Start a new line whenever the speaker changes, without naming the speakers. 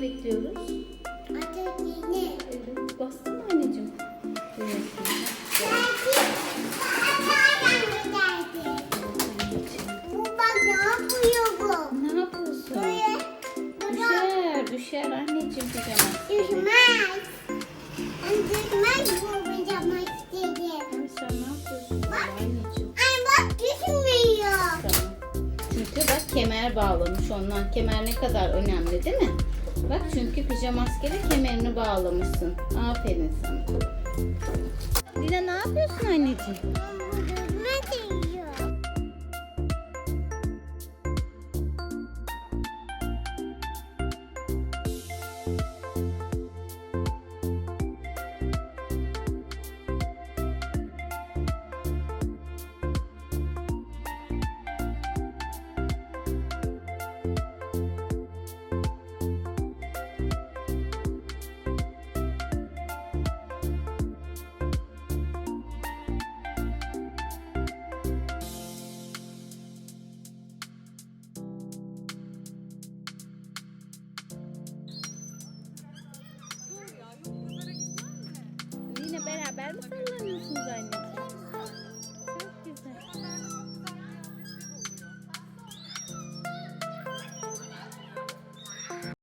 Neyi bekliyoruz?
Artık yeni.
Evet. Bastın anneciğim? Evet.
Bak
Düşer, düşer anneciğim pijama.
düşmez. Düşmez bu pijama istedi.
Ay sen ne yapıyorsun böyle anneciğim?
Ay bak düşmüyor.
Tamam. Çünkü bak kemer bağlamış ondan. Kemer ne kadar önemli değil mi? Bak çünkü pijama maskede kemerini bağlamışsın. Aferin sana. Lina ne yapıyorsun anneciğim? Lina beraber mi sallanıyorsunuz anneciğim?